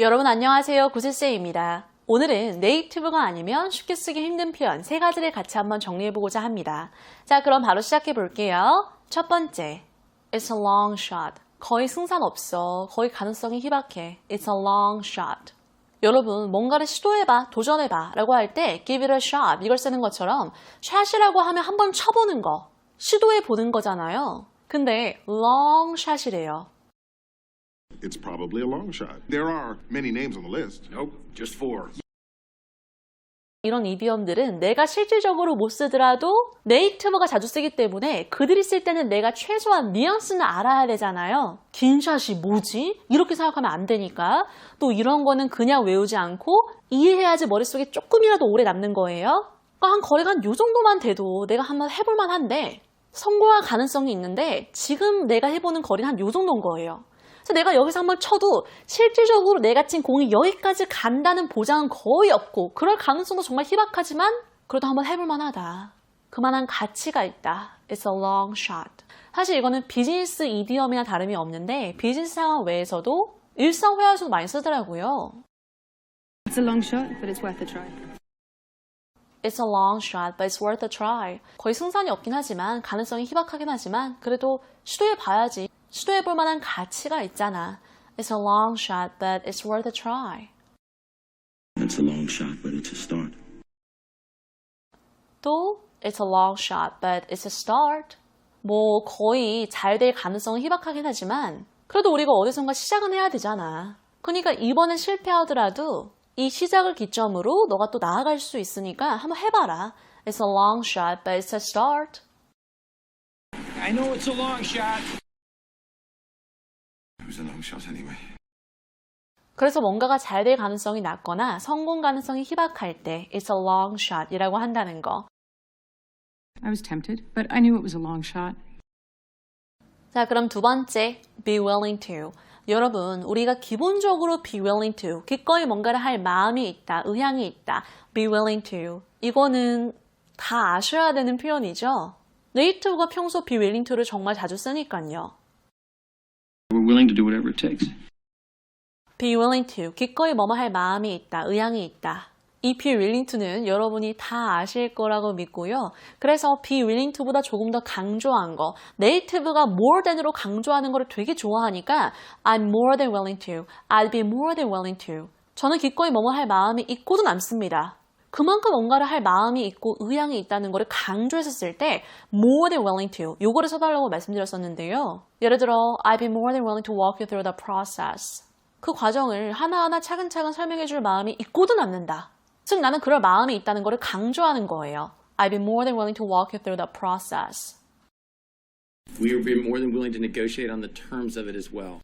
여러분 안녕하세요. 구슬쌤입니다. 오늘은 네이티브가 아니면 쉽게 쓰기 힘든 표현 세 가지를 같이 한번 정리해보고자 합니다. 자, 그럼 바로 시작해 볼게요. 첫 번째, It's a long shot. 거의 승산 없어. 거의 가능성이 희박해. It's a long shot. 여러분, 뭔가를 시도해봐, 도전해봐 라고 할 때 give it a shot 이걸 쓰는 것처럼 샷이라고 하면 한번 쳐보는 거, 시도해보는 거잖아요. 근데 long shot이래요. It's probably a long shot. There are many names on the list. Nope, just four. 이런 이디엄들은 내가 실질적으로 못 쓰더라도 네이티브가 자주 쓰기 때문에 그들이 쓸 때는 내가 최소한 뉘앙스는 알아야 되잖아요. 긴 샷이 뭐지? 이렇게 생각하면 안 되니까. 또 이런 거는 그냥 외우지 않고 이해해야지 머릿속에 조금이라도 오래 남는 거예요. 그러니까 한 거리가 한 요 정도만 돼도 내가 한번 해볼 만 한데 성공할 가능성이 있는데 지금 내가 해보는 거리는 한 요 정도인 거예요. 그래서 내가 여기서 한번 쳐도 실질적으로 내가 친 공이 여기까지 간다는 보장은 거의 없고 그럴 가능성도 정말 희박하지만 그래도 한번 해볼만 하다. 그만한 가치가 있다. It's a long shot. 사실 이거는 비즈니스 이디엄이나 다름이 없는데 비즈니스 상황 외에서도 일상 회화에서도 많이 쓰더라고요. It's a long shot, but it's worth a try. It's a long shot, but it's worth a try. 거의 승산이 없긴 하지만 가능성이 희박하긴 하지만 그래도 시도해 봐야지. 시도해 볼 만한 가치가 있잖아. It's a long shot, but it's worth a try. It's a long shot, but it's a start. 또 It's a long shot, but it's a start. 뭐 거의 잘 될 가능성은 희박하긴 하지만 그래도 우리가 어디선가 시작은 해야 되잖아. 그러니까 이번엔 실패하더라도 이 시작을 기점으로 너가 또 나아갈 수 있으니까 한번 해봐라. It's a long shot, but it's a start. I know it's a long shot. 그래서 뭔가가 잘 될 가능성이 낮거나 성공 가능성이 희박할 때 It's a long shot 이라고 한다는 거. I was tempted, but I knew it was a long shot. 자, 그럼 두 번째, be willing to. 여러분, 우리가 기본적으로 be willing to, 기꺼이 뭔가를 할 마음이 있다, 의향이 있다, be willing to. 이거는 다 아셔야 되는 표현이죠. 네이티브가 평소 be willing to를 정말 자주 쓰니까요. We're willing to do whatever it takes. be willing to, 기꺼이 뭐뭐 할 마음이 있다, 의향이 있다. 이 be willing to는 여러분이 다 아실 거라고 믿고요. 그래서 be willing to보다 조금 더 강조한 거, 네이티브가 more than으로 강조하는 거를 되게 좋아하니까 I'm more than willing to, I'll be more than willing to. 저는 기꺼이 뭐뭐 할 마음이 있고도 남습니다. 그만큼 뭔가를 할 마음이 있고 의향이 있다는 강조해서 쓸때 more than willing to 요거를 써달라고 말씀드렸었는데요. 예를 들어 I'll be more than willing to walk you through the process. 그 과정을 하나하나 차근차근 설명해 줄 마음이 있고도 남는다. 즉 나는 그럴 마음이 있다는 거를 강조하는 거예요. I'll be more than willing to walk you through the process. We would be more than willing to negotiate on the terms of it as well.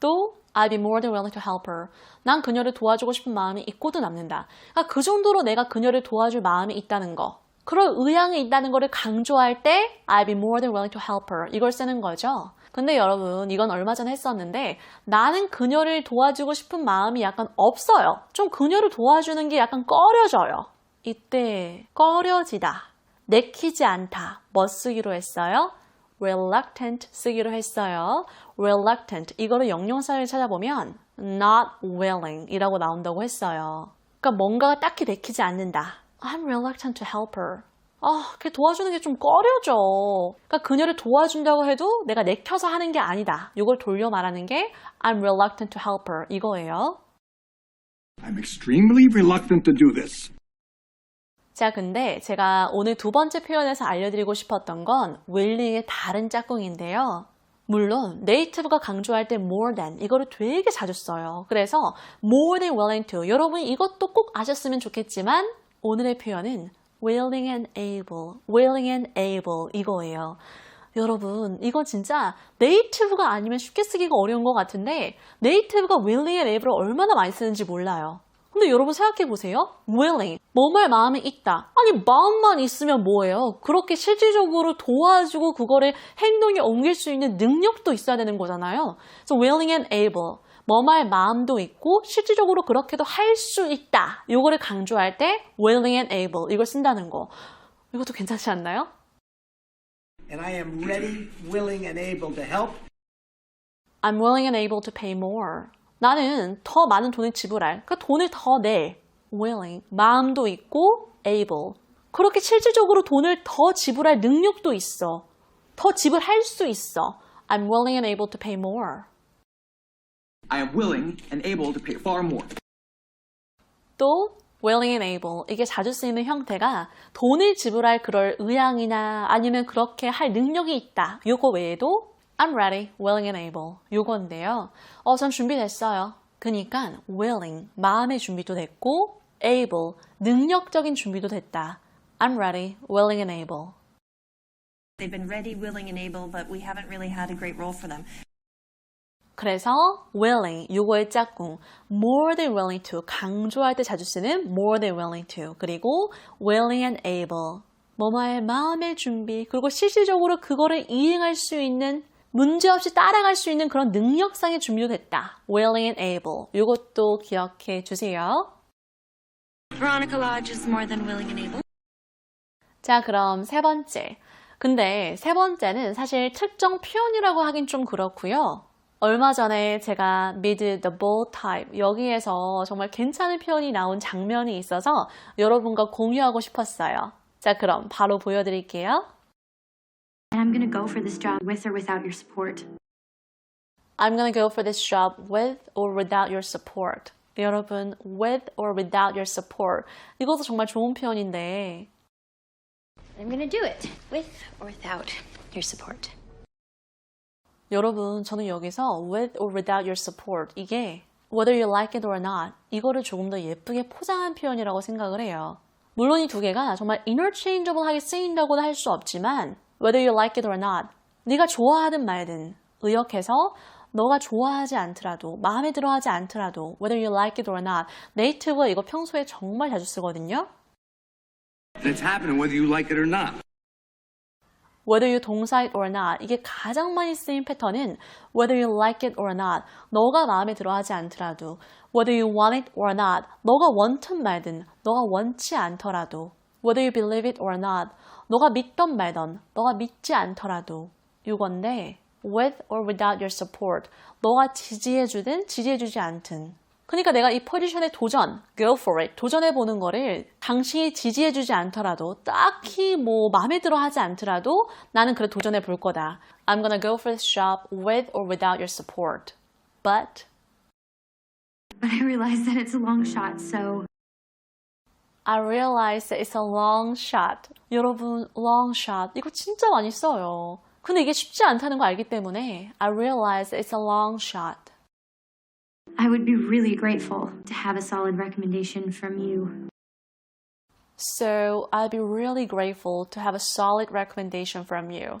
또 I'll be more than willing to help her. 난 그녀를 도와주고 싶은 마음이 있고도 남는다. 그러니까 그 정도로 내가 그녀를 도와줄 마음이 있다는 거. 그럴 의향이 있다는 거를 강조할 때 I'll be more than willing to help her. 이걸 쓰는 거죠. 근데 여러분 이건 얼마 전에 했었는데 나는 그녀를 도와주고 싶은 마음이 약간 없어요. 좀 그녀를 도와주는 게 약간 꺼려져요. 이때 꺼려지다. 내키지 않다. 뭐 쓰기로 했어요? Reluctant 쓰기로 했어요. reluctant 이거를 영영사를 찾아보면 not willing 이라고 나온다고 했어요. 그러니까 뭔가가 딱히 내키지 않는다. I'm reluctant to help her. 아, 걔 도와주는 게 좀 꺼려져. 그러니까 그녀를 도와준다고 해도 내가 내켜서 하는 게 아니다. 이걸 돌려 말하는 게 I'm reluctant to help her 이거예요. I'm extremely reluctant to do this. 자, 근데 제가 오늘 두 번째 표현에서 알려드리고 싶었던 건 willing의 다른 짝꿍인데요. 물론 네이티브가 강조할 때 more than 이거를 되게 자주 써요. 그래서 more than willing to 여러분이 이것도 꼭 아셨으면 좋겠지만 오늘의 표현은 willing and able, willing and able 이거예요. 여러분, 이거 진짜 네이티브가 아니면 쉽게 쓰기가 어려운 것 같은데 네이티브가 willing and able을 얼마나 많이 쓰는지 몰라요. 근데 여러분 생각해 보세요. willing, 뭐할 마음이 있다. 아니 마음만 있으면 뭐예요? 그렇게 실질적으로 도와주고 그거를 행동에 옮길 수 있는 능력도 있어야 되는 거잖아요. 그래서 willing and able, 뭐할 마음도 있고 실질적으로 그렇게도 할 수 있다. 요거를 강조할 때 willing and able 이걸 쓴다는 거. 이것도 괜찮지 않나요? and I am ready, willing, and able to help. I'm willing and able to pay more. 나는 더 많은 돈을 지불할, 그러니까 돈을 더 낼, willing, 마음도 있고 able. 그렇게 실질적으로 돈을 더 지불할 능력도 있어. 더 지불할 수 있어. I'm willing and able to pay more. I am willing and able to pay far more. 또 willing and able 이게 자주 쓰이는 형태가 돈을 지불할 그럴 의향이나 아니면 그렇게 할 능력이 있다. 요거 외에도 I'm ready, willing and able 요건데요. 어, 전 준비됐어요. 그니까 willing 마음의 준비도 됐고 able 능력적인 준비도 됐다. I'm ready, willing and able. They've been ready, willing, and able, but we haven't really had a great role for them. 그래서 willing 요거의 짝꿍 more than willing to 강조할 때 자주 쓰는 more than willing to 그리고 willing and able 뭐뭐할 마음의 준비 그리고 실질적으로 그거를 이행할 수 있는 문제없이 따라갈 수 있는 그런 능력상의 준비도 됐다. willing and able 요것도 기억해 주세요. Veronica Lodge is more than willing and able. 자, 그럼 세 번째. 근데 세 번째는 사실 특정 표현이라고 하긴 좀 그렇고요. 얼마 전에 제가 mid the bow type 여기에서 정말 괜찮은 표현이 나온 장면이 있어서 여러분과 공유하고 싶었어요. 자, 그럼 바로 보여드릴게요. I'm gonna go for this job with or without your support. I'm gonna go for this job with or without your support. 여러분, with or without your support. 이것도 정말 좋은 표현인데 I'm gonna do it with or without your support. 여러분, 저는 여기서 with or without your support 이게 whether you like it or not 이거를 조금 더 예쁘게 포장한 표현이라고 생각을 해요. 물론 이 두 개가 정말 interchangeable하게 쓰인다고는 할 수 없지만 whether you like it or not 네가 좋아하든 말든 의역해서 너가 좋아하지 않더라도 마음에 들어하지 않더라도 whether you like it or not 네이티브가 이거 평소에 정말 자주 쓰거든요. It's happening whether you like it or not. whether you 동사 it or not 이게 가장 많이 쓰인 패턴은 whether you like it or not 너가 마음에 들어하지 않더라도 whether you want it or not 너가 원튼 말든 너가 원치 않더라도 whether you believe it or not 너가 믿던 말던 너가 믿지 않더라도 이건데 with or without your support 너가 지지해주든 지지해주지 않든 그러니까 내가 이 포지션에 도전, go for it, 도전해보는 거를 당신이 지지해주지 않더라도 딱히 뭐 마음에 들어 하지 않더라도 나는 그래 도전해볼 거다. I'm gonna go for this job with or without your support. But But I realize that it's a long shot, so I realize it's a long shot. 여러분, long shot. 이거 진짜 많이 써요. 근데 이게 쉽지 않다는 거 알기 때문에 I realize it's a long shot. I would be really grateful to have a solid recommendation from you. So I'd be really grateful to have a solid recommendation from you.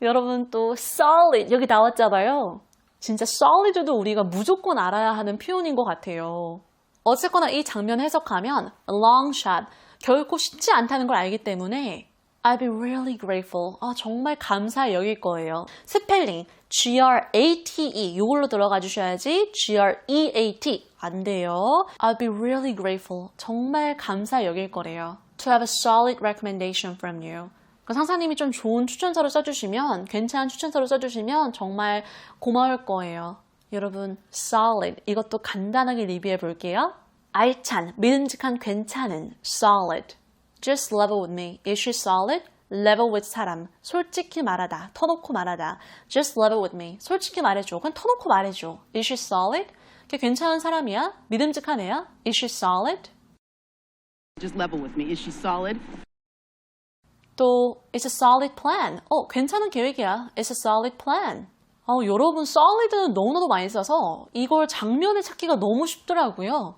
여러분 또 solid 여기 나왔잖아요. 진짜 solid도 우리가 무조건 알아야 하는 표현인 것 같아요. 어쨌거나 이 장면 해석하면 long shot 결코 쉽지 않다는 걸 알기 때문에 I'd be really grateful. 아, 정말 감사히 여길 거예요. 스펠링 G-R-A-T-E 이걸로 들어가 주셔야지 G-R-E-A-T 안 돼요. I'd be really grateful. 정말 감사히 여길 거래요. To have a solid recommendation from you. 그 상사님이 좀 좋은 추천서를 써주시면 괜찮은 추천서를 써주시면 정말 고마울 거예요. 여러분 solid 이것도 간단하게 리뷰해 볼게요. 알찬, 믿음직한, 괜찮은 solid. Just level with me. Is she solid? Level with 사람. 솔직히 말하다. 터놓고 말하다. Just level with me. 솔직히 말해줘. 그냥 터놓고 말해줘. Is she solid? 걔 괜찮은 사람이야? 믿음직한 애야? Is she solid? Just level with me. Is she solid? 또 It's a solid plan. 어, 괜찮은 계획이야. It's a solid plan. 어, 여러분 solid는 너무나도 많이 써서 이걸 장면에 찾기가 너무 쉽더라고요.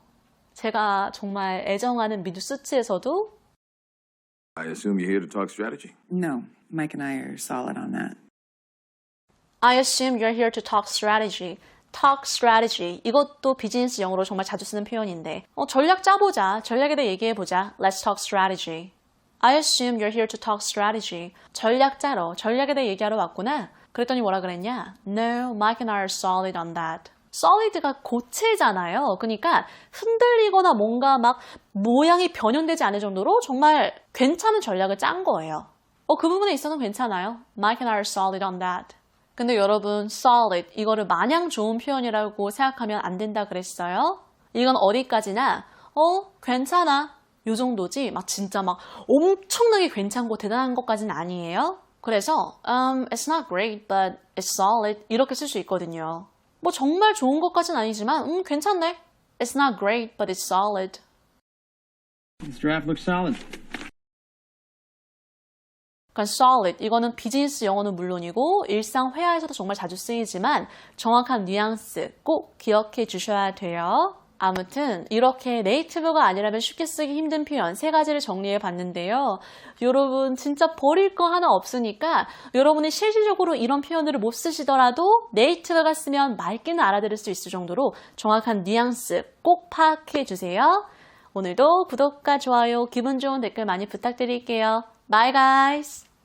제가 정말 애정하는 미드 수츠에서도 I assume you're here to talk strategy. No, Mike and I are solid on that. I assume you're here to talk strategy. talk strategy. 이것도 비즈니스 용어로 정말 자주 쓰는 표현인데, 어, 전략 짜보자. 전략에 대해 얘기해보자. Let's talk strategy. I assume you're here to talk strategy. 전략 짜러, 전략에 대해 얘기하러 왔구나. 그랬더니 뭐라 그랬냐? No, Mike and I are solid on that. solid가 고체잖아요. 그러니까 흔들리거나 뭔가 막 모양이 변형되지 않을 정도로 정말 괜찮은 전략을 짠 거예요. 어, 그 부분에 있어서는 괜찮아요. Mike and I are solid on that. 근데 여러분, solid 이거를 마냥 좋은 표현이라고 생각하면 안 된다 그랬어요. 이건 어디까지나 어 괜찮아 요 정도지 막 진짜 막 엄청나게 괜찮고 대단한 것까지는 아니에요. 그래서 um, it's not great but it's solid 이렇게 쓸 수 있거든요. 뭐 정말 좋은 것까지는 아니지만 음 괜찮네. It's not great but it's solid. This draft looks solid. 그러니까 solid 이거는 비즈니스 영어는 물론이고 일상 회화에서도 정말 자주 쓰이지만 정확한 뉘앙스 꼭 기억해 주셔야 돼요. 아무튼 이렇게 네이티브가 아니라면 쉽게 쓰기 힘든 표현 세 가지를 정리해 봤는데요. 여러분 진짜 버릴 거 하나 없으니까 여러분이 실질적으로 이런 표현들을 못 쓰시더라도 네이티브가 쓰면 맑게는 알아들을 수 있을 정도로 정확한 뉘앙스 꼭 파악해 주세요. 오늘도 구독과 좋아요, 기분 좋은 댓글 많이 부탁드릴게요. Bye guys!